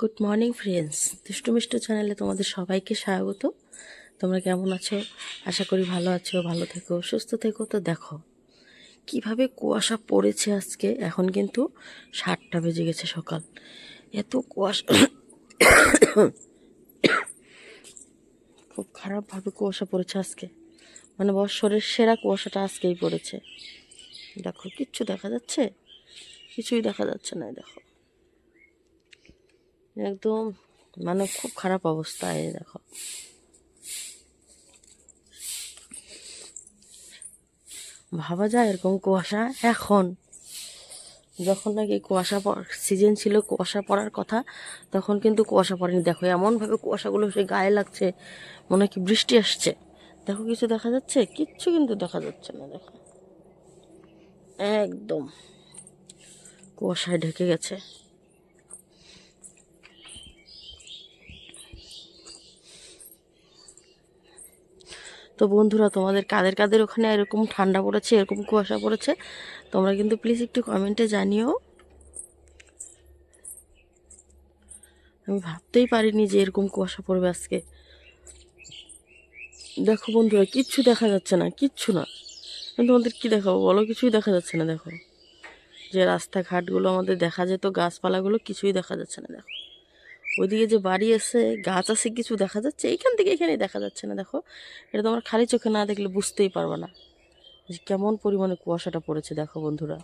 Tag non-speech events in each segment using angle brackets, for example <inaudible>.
Good morning friends দুষ্টু মিষ্টু চ্যানেলে তোমাদের সবাইকে স্বাগত। তোমরা কেমন আছো? আশা করি ভালো আছো, ভালো থেকো, সুস্থ থেকো। তো দেখো, কীভাবে কুয়াশা পড়েছে আজকে? এখন কিন্তু সাতটা বেজে গেছে সকাল। এত কুয়াশা <coughs> খুব খারাপভাবে কুয়াশা পড়েছে আজকে। মানে বৎসরের সেরা কুয়াশাটা আজকেই পড়েছে। দেখো, কিচ্ছু দেখা যাচ্ছে? কিছুই দেখা যাচ্ছে না দেখো। একদম মানে খুব খারাপ অবস্থা এই দেখো। ভাবা যায় এরকম কুয়াশা এখন। যখন নাকি কুয়াশা সিজন ছিল কুয়াশা পড়ার কথা, তখন কিন্তু কুয়াশা পড়েনি। দেখো, এমনভাবে কুয়াশাগুলো সে গায়ে লাগছে, মনে কি বৃষ্টি আসছে। দেখো, কিছু দেখা যাচ্ছে? কিচ্ছু কিন্তু দেখা যাচ্ছে না, দেখো। একদম। কুয়াশায় ঢেকে গেছে। তো বন্ধুরা, তোমাদের কাদের কাদের ওখানে এরকম ঠান্ডা পড়েছে, এরকম কুয়াশা পড়েছে, তোমরা কিন্তু প্লিজ একটু কমেন্টে জানিও। আমি ভাবতেই পারিনি যে এরকম কুয়াশা পড়বে আজকে। দেখো বন্ধুরা, কিচ্ছু দেখা যাচ্ছে না, কিচ্ছু না। আমি তোমাদের কি দেখাবো বলো? কিছুই দেখা যাচ্ছে না, দেখো। যে রাস্তাঘাটগুলো আমাদের দেখা যেত গাছপালাগুলো কিছুই দেখা যাচ্ছে না, দেখো। ওইদিকে যে বাড়ি আছে, গাছ আছে, কিছু দেখা যাচ্ছে, এইখান থেকে এখানে দেখা যাচ্ছে না, দেখো। এটা তোমরা খালি চোখে না দেখলে বুঝতেই পারবে না। যে কেমন পরিমাণে কুয়াশাটা পড়েছে, দেখো বন্ধুরা।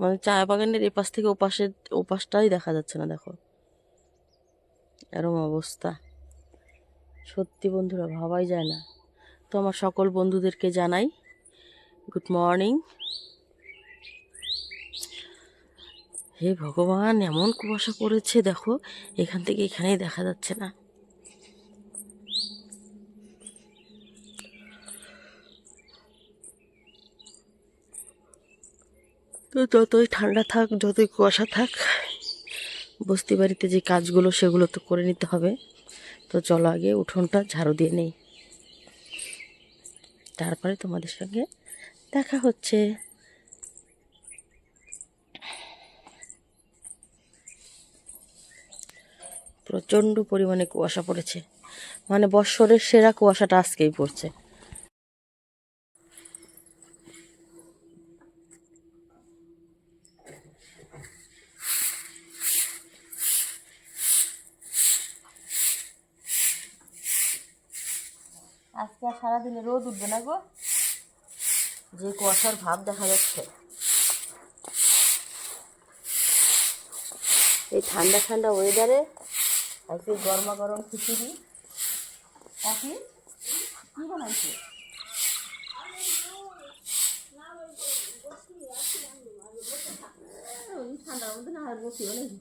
মানে চা বাগানের এপাশ থেকে ওপাশে, ওপাশটাই দেখা যাচ্ছে না, দেখো। এরম অবস্থা। সত্যি বন্ধুরা, ভাবাই যায় না। তো আমার সকল বন্ধুদেরকে জানাই গুড মর্নিং হে ভগবান, এমন কুয়াশা পড়েছে, দেখো, এখান থেকে এখানেই দেখা যাচ্ছে না। তো যতই ঠান্ডা থাক, যতই কুয়াশা থাক বস্তি বাড়িতে যে কাজগুলো, সেগুলো তো করে নিতে হবে। তো চলো আগে উঠোনটা ঝাড়ু দিয়ে নেই। তারপরে তোমাদের সঙ্গে দেখা হচ্ছে। প্রচণ্ড পরিমাণে কুয়াশা পড়েছে। মানে বৎসরের সেরা কুয়াশাটা আজকেই পড়ছে। আজকে আর সারাদিনে রোদ উঠবে না গো। যে কুয়াশার ভাব দেখা যাচ্ছে। এই ঠান্ডা ঠান্ডা ওয়েদারে আজকে গরমা গরম খিচুড়ি। কফি। কি বানাইছে? ওই ঠান্ডার মধ্যে না আর বসিও নাকি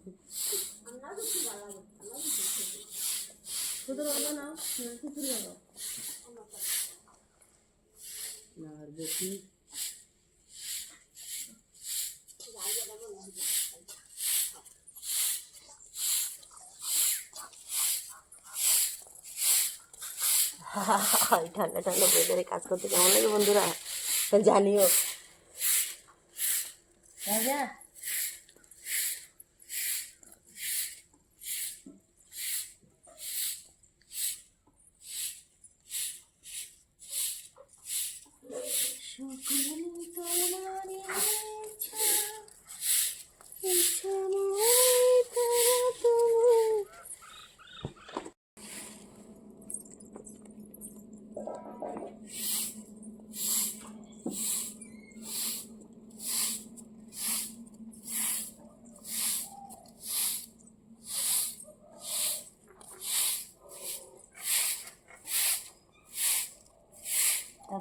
শুধু রান্না না খিচুড়ি না আর বসি ঠান্ডা ঠান্ডা ওয়েদারে কাজ করতে কেমন লাগে বন্ধুরা? জানিও। রাজা? তোমার ইচ্ছা ইচ্ছা নয় তারা তোমার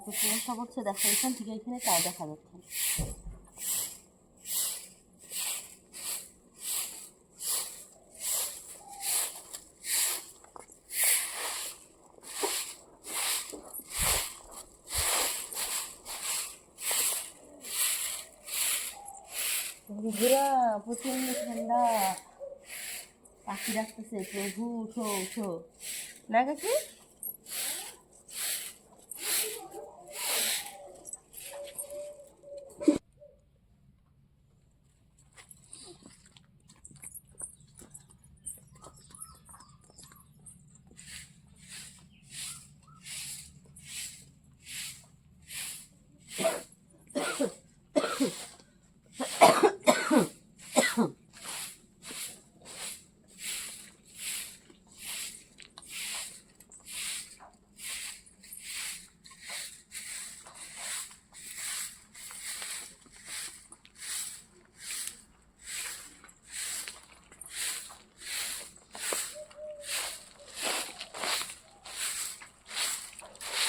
তারপর কুয়াশা পড়ছে দেখো এখান থেকে এখানে তাই দেখা যাচ্ছে। প্রচণ্ড ঠান্ডা। পাখি ডাকতেছে, প্রভু, উঠো উঠো। না কাকি?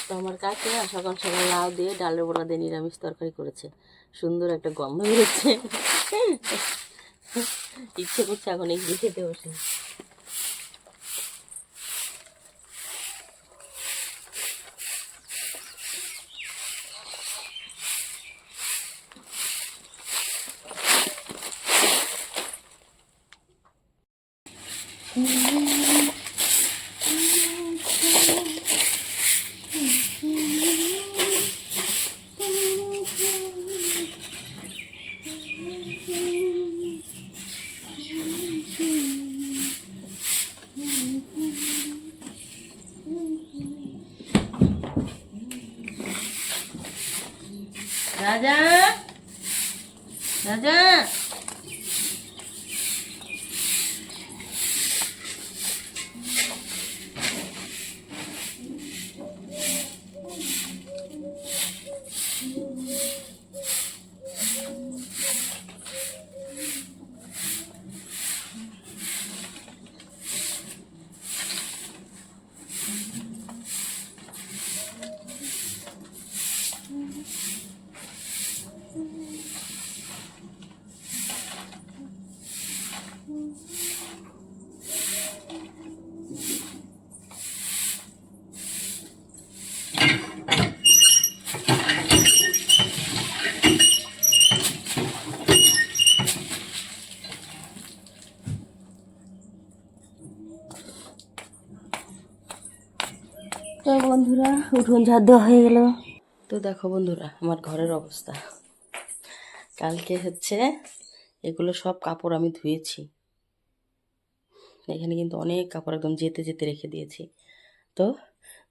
তো আমার কাছে আর সকাল সকাল লাউ দিয়ে ডালের বড়া দিয়ে নিরামিষ তরকারি করেছে। সুন্দর একটা গন্ধ বেরোচ্ছে। ইচ্ছে করছে এখন এই খেতে বসে। 小江小 তো বন্ধুরা, উঠোন ঝাড় দেওয়া হয়ে গেল। তো দেখো বন্ধুরা, আমার ঘরের অবস্থা। কালকে হচ্ছে এগুলো সব কাপড় আমি ধুয়েছি। এখানে কিন্তু অনেক কাপড় একদম যেতে যেতে রেখে দিয়েছি। তো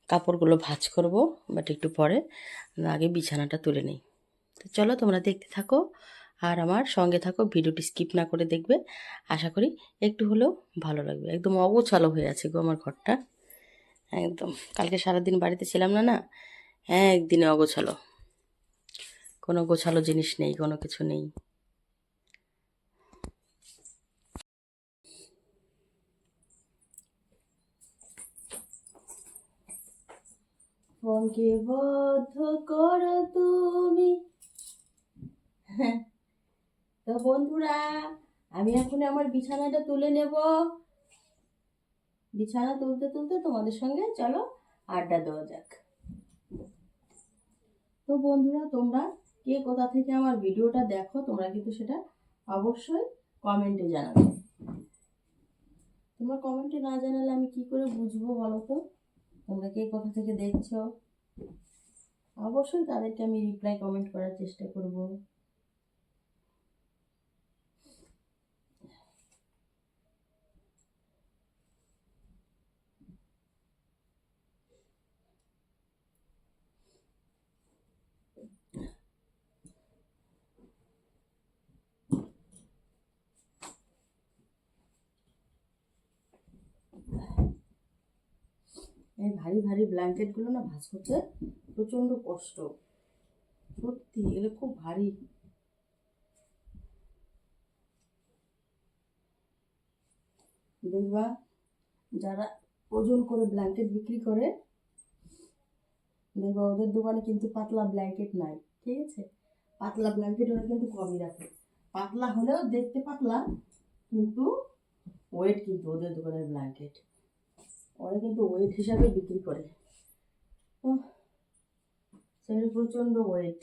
কাপড়গুলো ভাজ করব, বাট একটু পরে আগে বিছানাটা তুলে নেই। তো চলো তোমরা দেখতে থাকো, আর আমার সঙ্গে থাকো, ভিডিওটি স্কিপ না করে দেখবে। আশা করি একটু হলেও ভালো লাগবে। একদম অগোছালো হয়ে আছে গো আমার ঘরটা। একদম। কালকে সারাদিন বাড়িতে ছিলাম না না? হ্যাঁ একদিনে অগোছালো। কোনো গোছালো জিনিস নেই, কোনো কিছু নেই। মনকে বদ্ধ করো তুমি। তো বন্ধুরা, আমি এখন আমার বিছানাটা তুলে নেব। বিছানা তুলতে তুলতে তোমাদের সঙ্গে চলো আড্ডা দেওয়া যাক। তো বন্ধুরা, তোমরা কে কোথা থেকে আমার ভিডিওটা দেখো, তোমরা কিন্তু সেটা অবশ্যই কমেন্টে জানাবে। তোমরা কমেন্টে না জানালে আমি কি করে বুঝব বলো তো? তোমরা কে কোথা থেকে দেখছ? অবশ্যই তাদেরকে আমি রিপ্লাই কমেন্ট করার চেষ্টা করব। এই ভারী ভারী ব্ল্যাঙ্কেটগুলো না ভাঁজ করতে প্রচণ্ড কষ্ট। সত্যি, এগুলো খুব ভারী। দেখবা, যারা ওজন করে ব্ল্যাঙ্কেট বিক্রি করে, দেখবা ওদের দোকানে কিন্তু পাতলা ব্ল্যাঙ্কেট নাই, ঠিক আছে? পাতলা ব্ল্যাঙ্কেট ওরা কিন্তু কমই রাখে। পাতলা হলেও দেখতে পাতলা, কিন্তু ওয়েট কিন্তু ওদের দোকানের ব্ল্যাঙ্কেট ওরা কিন্তু ওয়েট হিসাবে বিক্রি করে। সেটা প্রচণ্ড ওয়েট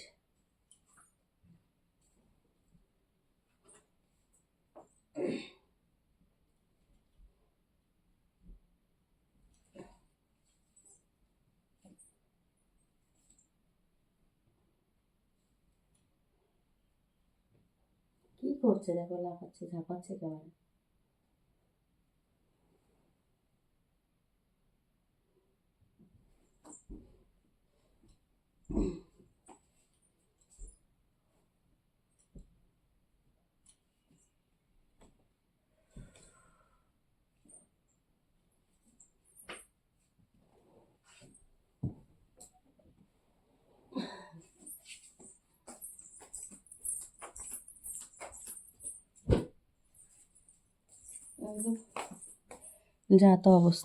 কি করছে দেখো, লাফাচ্ছে, ঝাঁপাচ্ছে কেমন? যা তো অবস্থা